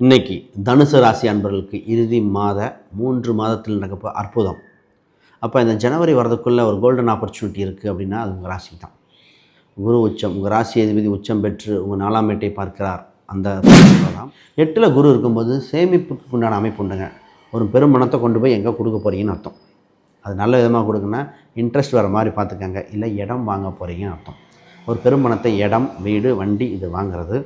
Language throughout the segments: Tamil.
இன்னைக்கு தனுசு ராசி அன்பர்களுக்கு இறுதி மாத மூன்று மாதத்தில் நடக்கப்போ அற்புதம். அப்போ இந்த ஜனவரி வரதுக்குள்ளே ஒரு கோல்டன் ஆப்பர்ச்சுனிட்டி இருக்குது அப்படின்னா அது உங்கள் ராசி தான் குரு உச்சம் உங்கள் ராசி அதிபதி உச்சம் பெற்று உங்கள் நாலாம் வீட்டை பார்க்கிறார். அந்த தான் எட்டில் குரு இருக்கும்போது சேமிப்புக்கு உண்டான அமைப்பு உண்டுங்க. ஒரு பெரும் பணத்தை கொண்டு போய் எங்கே கொடுக்க போகிறீங்கன்னு அர்த்தம். அது நல்ல விதமாக கொடுக்குன்னா இன்ட்ரெஸ்ட் வர மாதிரி பார்த்துக்கங்க. இல்லை இடம் வாங்க போகிறீங்கன்னு அர்த்தம். ஒரு பெரும் பணத்தை இடம் வீடு வண்டி இது வாங்குறது.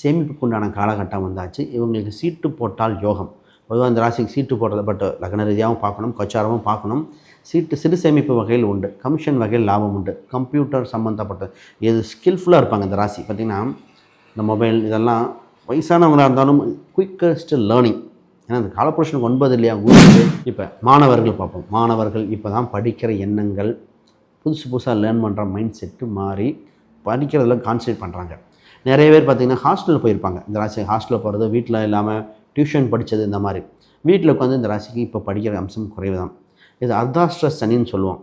சேமிப்புக்கு உண்டான காலகட்டம் வந்தாச்சு. இவங்களுக்கு சீட்டு போட்டால் யோகம். பொதுவாக அந்த ராசிக்கு சீட்டு போடுறது பட் லக்ன ரீதியாகவும் பார்க்கணும் கோச்சாரமும் பார்க்கணும். சீட்டு சிறு சேமிப்பு வகையில் உண்டு. கமிஷன் வகையில் லாபம் உண்டு. கம்ப்யூட்டர் சம்மந்தப்பட்ட எது ஸ்கில்ஃபுல்லாக இருப்பாங்க இந்த ராசி. பார்த்திங்கன்னா இந்த மொபைல் இதெல்லாம் வயசானவங்களாக இருந்தாலும் குயிக்கஸ்ட் லேர்னிங் ஏன்னா இந்த காலப்புருஷனுக்கு ஒன்பது இல்லையா? குரு இப்போ மாணவர்கள் பார்ப்போம். மாணவர்கள் இப்போ தான் படிக்கிற எண்ணங்கள் புதுசு புதுசாக லேர்ன் பண்ணுற மைண்ட் செட்டு மாறி படிக்கிறதுல கான்சன்ட்ரேட் பண்ணுறாங்க நிறைய பேர் பார்த்திங்கன்னா ஹாஸ்டலில் போயிருப்பாங்க. இந்த ராசி ஹாஸ்டலில் போகிறது வீட்டில் இல்லாமல் டியூஷன் படித்தது இந்த மாதிரி. வீட்டில் உட்காந்து இந்த ராசிக்கு இப்போ படிக்கிற அம்சம் குறைவு தான் இது அர்த்தாஷ்ட சனின்னு சொல்லுவோம்.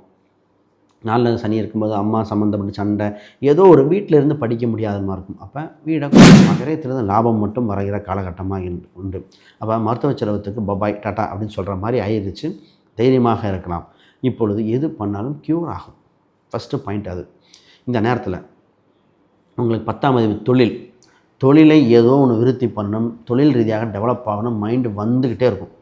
நாளில் சனி இருக்கும்போது அம்மா சம்மந்தப்பட்ட சண்டை ஏதோ ஒரு வீட்டில் இருந்து படிக்க முடியாத மாதிரி இருக்கும். அப்போ வீடை நிறையத்திலிருந்து லாபம் மட்டும் வரைகிற காலகட்டமாக உண்டு. அப்போ மருத்துவ செலவத்துக்கு பபாய் டாட்டா அப்படின்னு சொல்கிற மாதிரி ஆயிடுச்சு தைரியமாக இருக்கலாம். இப்பொழுது எது பண்ணாலும் க்யூர் ஆகும். ஃபஸ்ட்டு பாயிண்ட் அது. இந்த நேரத்தில் உங்களுக்கு பத்தாம் தேதி தொழில். தொழிலை ஏதோ ஒன்று விருத்தி பண்ணணும் தொழில் ரீதியாக டெவலப் ஆகணும் மைண்டு வந்துக்கிட்டே இருக்கும்.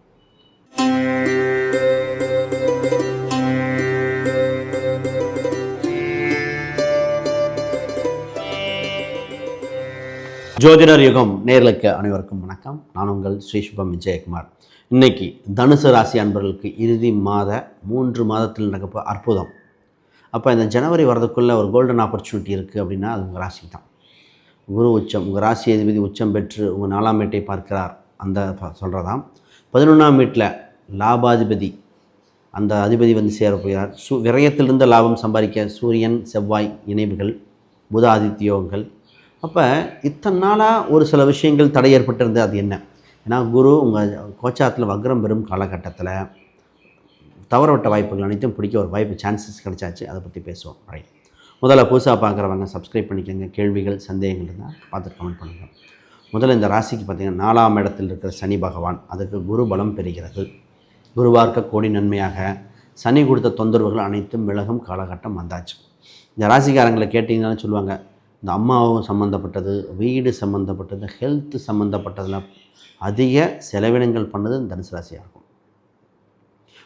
ஜோதிடர் யுகம் நேர்களுக்கு அனைவருக்கும் வணக்கம். நான் உங்கள் ஸ்ரீ சுபம் விஜயகுமார். இன்னைக்கு தனுசு ராசி அன்பர்களுக்கு இறுதி மாத மூன்று மாதத்தில் நடக்கப்போ அற்புதம். அப்போ இந்த ஜனவரி வரதுக்குள்ளே ஒரு கோல்டன் ஆப்பர்ச்சுனிட்டி இருக்குது அப்படின்னா அது உங்கள் ராசி தான். குரு உச்சம் உங்கள் ராசி அதிபதி உச்சம் பெற்று உங்கள் நாலாம் வீட்டை பார்க்கிறார். அந்த சொல்கிறதாம் பதினொன்றாம் வீட்டில் லாபாதிபதி அந்த அதிபதி வந்து சேர போகிறார். சு விரயத்திலிருந்து லாபம் சம்பாதிக்க சூரியன் செவ்வாய் இணைவுகள் புத ஆதித்யோகங்கள் அப்போ இத்தனை நாளாக ஒரு சில விஷயங்கள் தடை ஏற்பட்டிருந்தது அது என்ன? ஏன்னா குரு உங்கள் கோச்சாரத்தில் வக்ரம் பெறும் காலகட்டத்தில் தவறவிட்ட வாய்ப்புகள் அனைத்தும் பிடிக்க ஒரு வாய்ப்பு சான்சஸ் கிடைச்சாச்சு. அதை பற்றி பேசுவோம். ரைட் முதல்ல புதுசாக பார்க்குறவங்க சப்ஸ்கிரைப் பண்ணிக்கோங்க. கேள்விகள் சந்தேகங்கள் இருந்தால் பார்த்துட்டு கமெண்ட் பண்ணுங்கள் முதல்ல இந்த ராசிக்கு பார்த்திங்கன்னா நாலாம் இடத்தில் இருக்கிற சனி பகவான் அதுக்கு குரு பலம் பெறுகிறது. குருவார்க்க கோடி நன்மையாக சனி கொடுத்த தொந்தரவுகள் அனைத்தும் விலகும் காலகட்டம் வந்தாச்சு. இந்த ராசிக்காரங்களை கேட்டிங்கன்னாலும் சொல்லுவாங்க இந்த அம்மாவும் சம்மந்தப்பட்டது வீடு சம்மந்தப்பட்டது ஹெல்த்து சம்மந்தப்பட்டதில் அதிக செலவினங்கள் பண்ணது இந்த தனுசு ராசியாக இருக்கும்.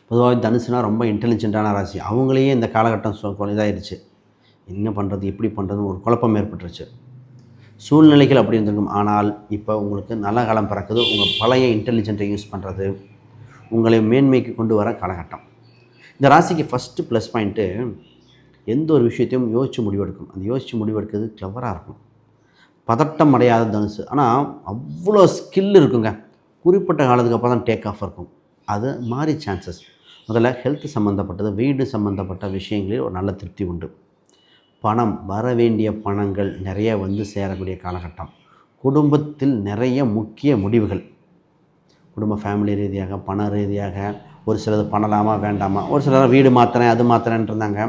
பொதுவாக தனுசுனா ரொம்ப இன்டெலிஜென்ட்டான ராசி. அவங்களையே இந்த காலகட்டம் இதாகிடுச்சு என்ன பண்ணுறது எப்படி பண்ணுறதுன்னு ஒரு குழப்பம் ஏற்பட்டுருச்சு. சூழ்நிலைகள் அப்படி இருந்திருக்கும். ஆனால் இப்போ உங்களுக்கு நல்ல காலம் பிறக்குது. உங்கள் பழைய இன்டெலிஜென்ட்டை யூஸ் பண்ணுறது உங்களை மேன்மைக்கு கொண்டு வர காலகட்டம். இந்த ராசிக்கு ஃபஸ்ட்டு ப்ளஸ் பாயிண்ட்டு எந்த ஒரு விஷயத்தையும் யோசித்து முடிவெடுக்கும். அந்த யோசித்து முடிவெடுக்கிறது கிளவராக இருக்கும். பதட்டம் அடையாத தனுசு. ஆனால் அவ்வளோ ஸ்கில் இருக்குங்க. குறிப்பிட்ட காலத்துக்கு அப்புறம் தான் டேக் ஆஃப் இருக்கும். அது மாதிரி சான்சஸ் முதல்ல ஹெல்த் சம்மந்தப்பட்டது வீடு சம்மந்தப்பட்ட விஷயங்களில் ஒரு நல்ல திருப்தி உண்டு. பணம் வர வேண்டிய பணங்கள் நிறைய வந்து சேரக்கூடிய காலகட்டம். குடும்பத்தில் நிறைய முக்கிய முடிவுகள். குடும்ப ஃபேமிலி ரீதியாக பண ரீதியாக ஒரு சிலது பண்ணலாமா வேண்டாமா? ஒரு சிலர் வீடு மாற்றுறேன் அது மாத்திரேன்ட்டு இருந்தாங்க.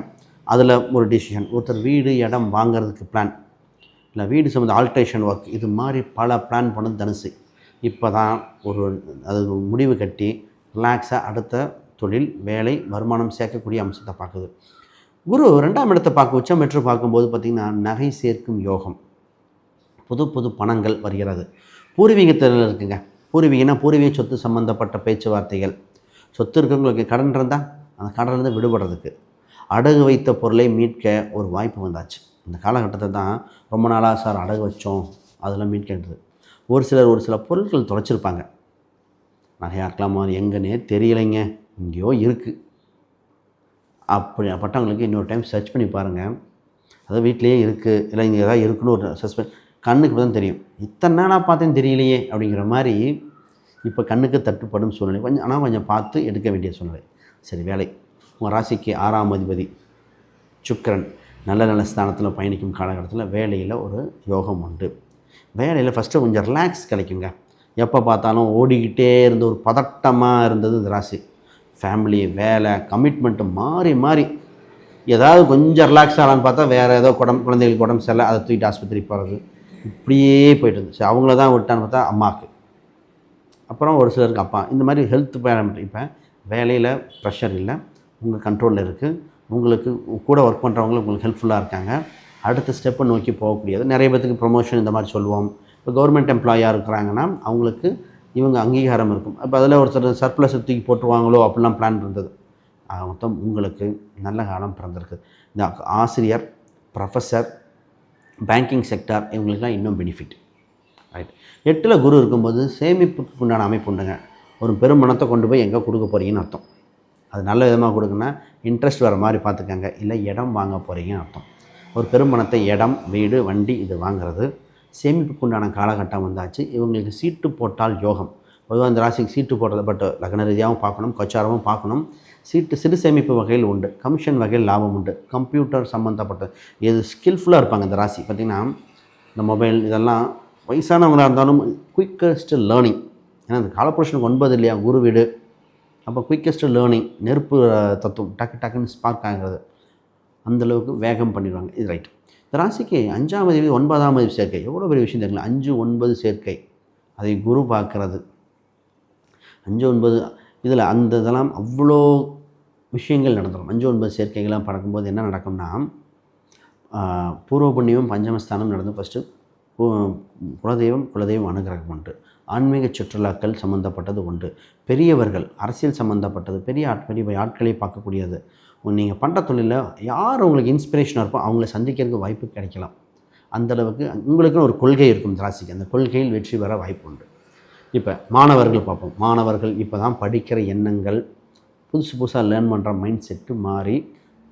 அதில் ஒரு டிசிஷன் ஒருத்தர் வீடு இடம் வாங்குறதுக்கு பிளான் இல்லை வீடு சம்மந்த ஆல்ட்ரேஷன் ஒர்க் இது மாதிரி பல பிளான் பண்ணது தனுசு. இப்போ தான் ஒரு அது முடிவு கட்டி ரிலாக்ஸாக அடுத்த தொழில் வேலை வருமானம் சேர்க்கக்கூடிய அம்சத்தை பார்க்குது. குரு ரெண்டாம் இடத்தை பார்க்க உச்சம் பெற்று பார்க்கும்போது பார்த்திங்கன்னா நகை சேர்க்கும் யோகம். புது புது பணங்கள் வருகிறது. பூர்வீகத்தில் இருக்குங்க. பூர்வீகம்னா பூர்வீக சொத்து சம்மந்தப்பட்ட பேச்சுவார்த்தைகள். சொத்து இருக்கவங்களுக்கு கடன் இருந்தால் அந்த கடன்லேருந்து விடுபடுறதுக்கு. அடகு வைத்த பொருளை மீட்க ஒரு வாய்ப்பு வந்தாச்சு. இந்த காலகட்டத்தை தான் ரொம்ப நாளாக சார் அடகு வச்சோம் அதெல்லாம் மீட்கின்றது ஒரு சிலர் ஒரு சில பொருட்கள் தொலைச்சிருப்பாங்க. நகையாக இருக்கலாமா எங்கன்னே தெரியலைங்க. இங்கேயோ இருக்குது அப்படி அப்பட்டவங்களுக்கு இன்னொரு டைம் சர்ச் பண்ணி பாருங்கள் அதாவது வீட்டிலேயே இருக்குது இல்லை இங்கே ஏதாவது இருக்குன்னு ஒரு சஸ்பெண்ட் கண்ணுக்கு தான் தெரியும். இத்தனை நாளாக பார்த்தேன்னு தெரியலையே அப்படிங்கிற மாதிரி இப்போ கண்ணுக்கு தட்டுப்படும் சூழ்நிலை. கொஞ்சம் ஆனால் கொஞ்சம் பார்த்து எடுக்க வேண்டிய சூழ்நிலை. சரி வேலை. உங்கள் ராசிக்கு ஆறாம் அதிபதி சுக்கிரன் நல்ல நல்ல ஸ்தானத்தில் பயணிக்கும் காலகட்டத்தில் வேலையில் ஒரு யோகம் உண்டு. வேலையில் ஃபஸ்ட்டு கொஞ்சம் ரிலாக்ஸ் கிடைக்குங்க. எப்போ பார்த்தாலும் ஓடிக்கிட்டே இருந்த ஒரு பதட்டமாக இருந்தது இந்த ராசி. ஃபேமிலி வேலை கமிட்மெண்ட்டு மாறி மாறி. ஏதாவது கொஞ்சம் ரிலாக்ஸ் ஆகலான்னு பார்த்தா வேறு ஏதோ உடம்பு குழந்தைகளுக்கு உடம்பு சரியில்லை அதை தூக்கிட்டு ஆஸ்பத்திரிக்கு போகிறது இப்படியே போயிட்டு இருந்துச்சு. அவங்கள தான் விட்டான்னு பார்த்தா அம்மாவுக்கு அப்புறம் ஒரு சிலருக்கு அப்பா. இந்த மாதிரி ஹெல்த் பேரமீட்டர் இப்போ வேலையில் ப்ரெஷர் இல்லை உங்கள் கண்ட்ரோலில் இருக்குது உங்களுக்கு கூட ஒர்க் பண்ணுறவங்களும் உங்களுக்கு ஹெல்ப்ஃபுல்லாக இருக்காங்க. அடுத்த ஸ்டெப்பை நோக்கி போகக்கூடியது. நிறைய பேத்துக்கு ப்ரொமோஷன் இந்த மாதிரி சொல்லுவோம். இப்போ கவர்மெண்ட் எம்ப்ளாயாக இருக்கிறாங்கன்னா அவங்களுக்கு இவங்க அங்கீகாரம் இருக்கும். அப்போ அதில் ஒருத்தர் சர்ப்ளஸ் தூக்கி போட்டுருவாங்களோ அப்படிலாம் பிளான் இருந்தது. மொத்தம் உங்களுக்கு நல்ல காலம் பிறந்திருக்கு. இந்த ஆசிரியர் ப்ரொஃபஸர் பேங்கிங் செக்டார் இவங்களுக்குலாம் இன்னும் பெனிஃபிட் ரைட் எட்டில் குரு இருக்கும்போது சேமிப்புக்கு உண்டான அமைப்பு உண்டுங்க. ஒரு பெருமணத்தை கொண்டு போய் எங்கே கொடுக்க போகிறீங்கன்னு அர்த்தம். அது நல்ல விதமாக கொடுக்குன்னா இன்ட்ரெஸ்ட் வர மாதிரி பார்த்துக்கங்க. இல்லை இடம் வாங்க போகிறீங்கன்னு அர்த்தம். ஒரு பெருமணத்தை இடம் வீடு வண்டி இது வாங்குறது சேமிப்புக்கு உண்டான காலகட்டம் வந்தாச்சு. இவங்களுக்கு சீட்டு போட்டால் யோகம். பொதுவாக அந்த ராசிக்கு சீட்டு போடுறது பட் லக்ன ரீதியாகவும் பார்க்கணும் கொச்சாரமும் பார்க்கணும். சீட்டு சிறு சேமிப்பு வகையில் உண்டு. கமிஷன் வகையில் லாபம் உண்டு. கம்ப்யூட்டர் சம்மந்தப்பட்ட எது ஸ்கில்ஃபுல்லாக இருப்பாங்க இந்த ராசி. பார்த்திங்கன்னா இந்த மொபைல் இதெல்லாம் வயசானவங்களாக இருந்தாலும் குயிக்கஸ்ட் லேர்னிங் ஏன்னா இந்த காலப்புருஷனுக்கு ஒன்பது இல்லையா? குரு வீடு. அப்போ குயிக்கஸ்ட் லேர்னிங் நெருப்பு தத்துவம் டக்கு டக்குன்னு ஸ்பார்க் ஆகிறது. அந்தளவுக்கு வேகம் பண்ணிடுவாங்க. இது ரைட் ராசிக்கு அஞ்சாம் மதிப்பு ஒன்பதாம் தேதி சேர்க்கை. எவ்வளோ பெரிய விஷயம் தெரியல அஞ்சு ஒன்பது சேர்க்கை. அதை குரு பார்க்கறது. அஞ்சு ஒன்பது இதில் அந்த இதெல்லாம் அவ்வளோ விஷயங்கள் நடந்துடும் அஞ்சு ஒன்பது சேர்க்கைகள்லாம் பறக்கும்போது என்ன நடக்கும்னா பூர்வ புண்ணியம் பஞ்சமஸ்தானம் நடந்து ஃபஸ்ட்டு குலதெய்வம் குலதெய்வம் அனுகிரகம் உண்டு. ஆன்மீக சுற்றுலாக்கள் சம்மந்தப்பட்டது உண்டு. பெரியவர்கள் அரசியல் சம்மந்தப்பட்டது பெரிய ஆட் பெரிய ஆட்களை பார்க்கக்கூடியது. நீங்கள் பண்ணுற தொழிலில் யார் உங்களுக்கு இன்ஸ்பிரேஷனாக இருப்போ அவங்கள சந்திக்கிறதுக்கு வாய்ப்பு கிடைக்கலாம். அந்த அளவுக்கு உங்களுக்குன்னு ஒரு கொள்கை இருக்கும் ராசிக்கு. அந்த கொள்கையில் வெற்றி பெற வாய்ப்பு உண்டு. இப்போ மாணவர்கள் பார்ப்போம். மாணவர்கள் இப்போ தான் படிக்கிற எண்ணங்கள் புதுசு புதுசாக லேர்ன் பண்ணுற மைண்ட் செட்டு மாறி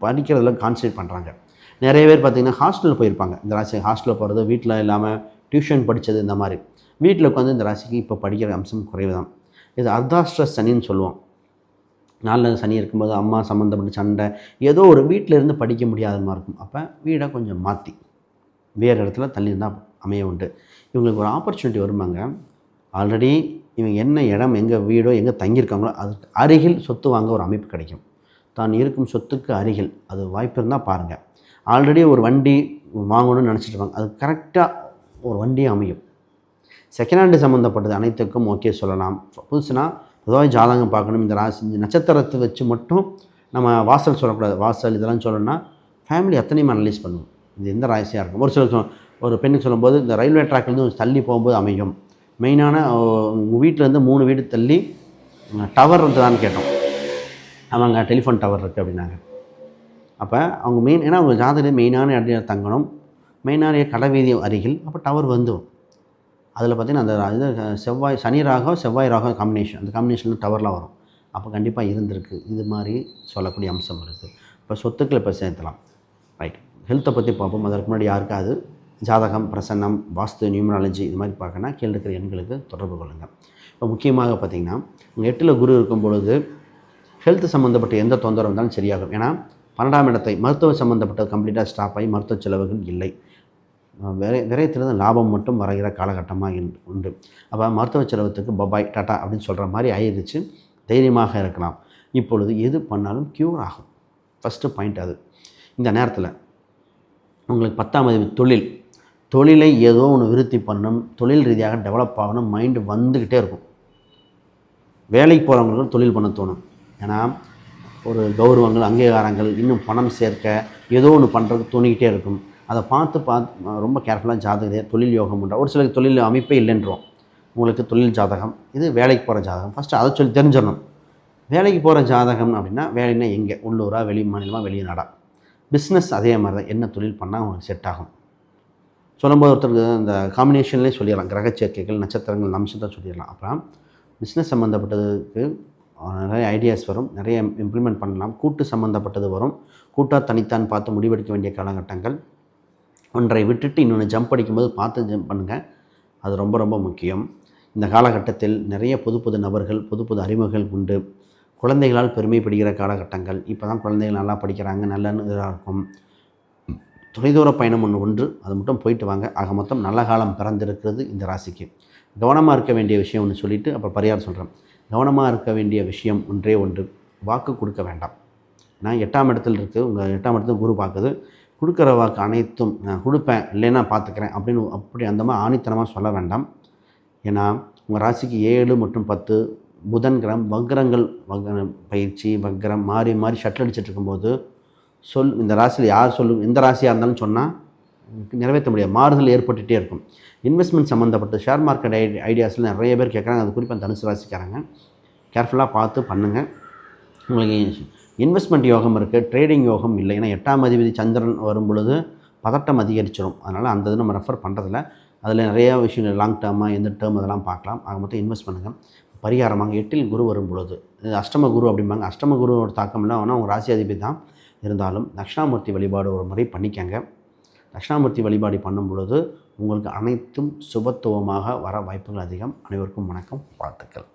படிக்கிறதுல கான்சன்ட்ரேட் பண்ணுறாங்க நிறைய பேர் பார்த்திங்கன்னா ஹாஸ்டலில் போயிருப்பாங்க. இந்த ராசி ஹாஸ்டலில் போகிறது வீட்டில் இல்லாமல் டியூஷன் படித்தது இந்த மாதிரி. வீட்டில் உட்காந்து இந்த ராசிக்கு இப்போ படிக்கிற அம்சம் குறைவு தான் இது அர்த்தாஷ்ட சனின்னு சொல்லுவோம். நாளில் சனி இருக்கும்போது அம்மா சம்மந்தப்பட்ட சண்டை ஏதோ ஒரு வீட்டில் இருந்து படிக்க முடியாத மாதிரி இருக்கும். அப்போ வீடை கொஞ்சம் மாற்றி வேறு இடத்துல தள்ளி இருந்தால் அமைய உண்டு. இவங்களுக்கு ஒரு ஆப்பர்ச்சுனிட்டி வருமாங்க. ஆல்ரெடி இவங்க என்ன இடம் எங்கே வீடோ எங்கே தங்கியிருக்காங்களோ அதுக்கு அருகில் சொத்து வாங்க ஒரு அமைப்பு கிடைக்கும். தான் இருக்கும் சொத்துக்கு அருகில். அது வாய்ப்பு இருந்தால் பாருங்கள் ஆல்ரெடி ஒரு வண்டி வாங்கணும்னு நினச்சிட்ருப்பாங்க அது கரெக்டாக ஒரு வண்டி அமையும். செகண்ட் ஹேண்டு சம்மந்தப்பட்டது அனைத்துக்கும் ஓகே சொல்லலாம். புதுசுனா பொதுவாக ஜாதகம் பார்க்கணும். இந்த ராசி இந்த நட்சத்திரத்தை வச்சு மட்டும் நம்ம வாசல் சொல்லக்கூடாது. வாசல் இதெல்லாம் சொல்லணும்னா ஃபேமிலி அத்தனையும் அனலைஸ் பண்ணுவோம் இது எந்த ராசியாக இருக்கும்? ஒரு சில ஒரு பெண்ணுக்கு சொல்லும்போது இந்த ரயில்வே ட்ராக்லேருந்து தள்ளி போகும்போது அமையும். மெயினான உங்கள் வீட்டிலேருந்து மூணு வீடு தள்ளி டவர் இருந்ததான்னு கேட்டோம். அவங்க டெலிஃபோன் டவர் இருக்குது அப்படின்னாங்க. அப்போ அவங்க மெயின் ஏன்னா அவங்க ஜாதகம் மெயினான இடத்துல தங்கணும். மெயினான கடை வீதி அருகில் அப்போ டவர் வந்துடும் அதில் பார்த்தீங்கன்னா அந்த இது செவ்வாய் சனி ராகம் செவ்வாய் ராகம் காம்பினேஷன் அந்த காம்பினேஷனில் டவர்லாம் வரும். அப்போ கண்டிப்பாக இருந்திருக்கு. இது மாதிரி சொல்லக்கூடிய அம்சம் இருக்குது இப்போ சொத்துக்களை இப்போ சேர்த்தலாம். ரைட் ஹெல்த்தை பற்றி பார்ப்போம். அதற்கு முன்னாடி யாருக்காவது ஜாதகம் பிரசன்னம் வாஸ்து நியூமராலஜி இது மாதிரி பார்க்கணும்னா கீழே இருக்கிற எண்களுக்கு தொடர்பு கொள்ளுங்கள் இப்போ முக்கியமாக பார்த்தீங்கன்னா உங்கள் எட்டில் குரு இருக்கும் பொழுது ஹெல்த் சம்மந்தப்பட்ட எந்த தொந்தரவு இருந்தாலும் சரியாகும். ஏன்னா பன்னெண்டாம் இடத்தை மருத்துவ சம்மந்தப்பட்டது கம்ப்ளீட்டாக ஸ்டாப் ஆகி மருத்துவ செலவுகள் இல்லை. விரை விரயத்திலிருந்து லாபம் மட்டும் வரைகிற காலகட்டமாக உண்டு. அப்போ மருத்துவ செலவத்துக்கு பபாய் டாட்டா அப்படின்னு சொல்கிற மாதிரி ஆயிடுச்சு தைரியமாக இருக்கலாம். இப்பொழுது எது பண்ணாலும் க்யூர் ஆகும். ஃபஸ்ட்டு பாயிண்ட் அது. இந்த நேரத்தில் உங்களுக்கு பத்தாம் தேதி தொழில். தொழிலை ஏதோ ஒன்று விருத்தி பண்ணணும். தொழில் ரீதியாக டெவலப் ஆகணும். மைண்டு வந்துக்கிட்டே இருக்கும். வேலைக்கு போகிறவங்களுக்கு தொழில் பண்ண தோணும். ஏன்னா ஒரு கௌரவங்கள் அங்கீகாரங்கள் இன்னும் பணம் சேர்க்க ஏதோ ஒன்று பண்ணுறதுக்கு தோணிக்கிட்டே இருக்கும். அதை பார்த்து பார்த்து ரொம்ப கேர்ஃபுல்லாக ஜாதகத்தை தொழில் யோகம் உண்டா ஒரு சிலருக்கு தொழில் அமைப்பே இல்லைன்றோம். உங்களுக்கு தொழில் ஜாதகம் இது வேலைக்கு போகிற ஜாதகம். ஃபஸ்ட்டு அதை சொல்லி தெரிஞ்சிடணும். வேலைக்கு போகிற ஜாதகம் அப்படின்னா வேலைன்னா எங்கே? உள்ளூராக வெளி மாநிலமாக வெளிநாடா? பிஸ்னஸ் அதே மாதிரி தான் என்ன தொழில் பண்ணால் உங்களுக்கு செட் ஆகும். சொல்லும்போது ஒருத்தருக்கு இந்த காம்பினேஷன்லேயே சொல்லிடலாம். கிரக சேர்க்கைகள் நட்சத்திரங்கள் அம்சத்தை சொல்லிடலாம். அப்புறம் பிஸ்னஸ் சம்மந்தப்பட்டதுக்கு நிறைய ஐடியாஸ் வரும். நிறைய இம்ப்ளிமெண்ட் பண்ணலாம். கூட்டு சம்மந்தப்பட்டது வரும். கூட்டாக தனித்தான் பார்த்து முடிவெடுக்க வேண்டிய காலகட்டங்கள். ஒன்றை விட்டுட்டு இன்னொன்று ஜம்ப் அடிக்கும்போது பார்த்து ஜம்ப் பண்ணுங்கள் அது ரொம்ப ரொம்ப முக்கியம். இந்த காலகட்டத்தில் நிறைய புது புது நபர்கள் புது புது அறிமுகங்கள் உண்டு. குழந்தைகளால் பெருமைப்படுகிற காலகட்டங்கள். இப்போ தான் குழந்தைகள் நல்லா படிக்கிறாங்க நல்ல இதாக இருக்கும். தொலைதூர பயணம் ஒன்று ஒன்று அது மட்டும் போயிட்டு வாங்க. ஆக மொத்தம் நல்ல காலம் பிறந்திருக்கிறது இந்த ராசிக்கு. கவனமாக இருக்க வேண்டிய விஷயம் ஒன்று சொல்லிவிட்டு அப்புறம் பரிகாரம் சொல்கிறேன் கவனமாக இருக்க வேண்டிய விஷயம் ஒன்றே ஒன்று. வாக்கு கொடுக்க வேண்டாம். நான் எட்டாம் இடத்துல இருக்குது உங்கள் எட்டாம் இடத்துல குரு பார்க்குது. கொடுக்குற வாக்கு அனைத்தும் நான் கொடுப்பேன் இல்லைன்னா பார்த்துக்கிறேன் அப்படின்னு அப்படி அந்த மாதிரி ஆணித்தனமாக சொல்ல வேண்டாம். ஏன்னா உங்கள் ராசிக்கு ஏழு மற்றும் பத்து புதன் கிரம் வக்ரங்கள் வக்ர பயிற்சி வக்ரம் மாறி மாறி ஷட்டில் அடிச்சிட்டு இருக்கும்போது சொல் இந்த ராசியில் யார் சொல்லு எந்த ராசியாக இருந்தாலும் சொன்னால் நிறைவேற்ற முடியாது. மாறுதல் ஏற்பட்டுகிட்டே இருக்கும். இன்வெஸ்ட்மெண்ட் சம்மந்தப்பட்ட ஷேர் மார்க்கெட் ஐ ஐடியாஸில் நிறைய பேர் கேட்குறாங்க. அது குறிப்பாக தனுசு ராசிக்காரங்க. கேர்ஃபுல்லாக பார்த்து பண்ணுங்கள் உங்களுக்கு இன்வெஸ்ட்மெண்ட் யோகம் இருக்குது ட்ரேடிங் யோகம் இல்லை. ஏன்னா எட்டாம் அதிபதி சந்திரன் வரும் பொழுது பதட்டம் அதிகரிச்சிடும் அதனால் அந்த இது நம்ம ரெஃபர் பண்ணுறதில்ல அதில் நிறையா விஷயம் லாங் டேர்மாக எந்த டேர்ம் அதெல்லாம் பார்க்கலாம். ஆக மொத்தம் இன்வெஸ்ட் பண்ணுங்கள் பரிகாரமாக எட்டில் குரு வரும் பொழுது அஷ்டம குரு அப்படிம்பாங்க. அஷ்டம குருவோட தாக்கம் இல்லை ஆனால் அவங்க ராசி அதிபதி தான் இருந்தாலும் தட்சிணாமூர்த்தி வழிபாடு ஒரு முறை பண்ணிக்கங்க. தட்சிணாமூர்த்தி வழிபாடு பண்ணும் பொழுது உங்களுக்கு அனைத்தும் சுபத்துவமாக வர வாய்ப்புகள் அதிகம். அனைவருக்கும் வணக்கம் வாழ்த்துக்கள்.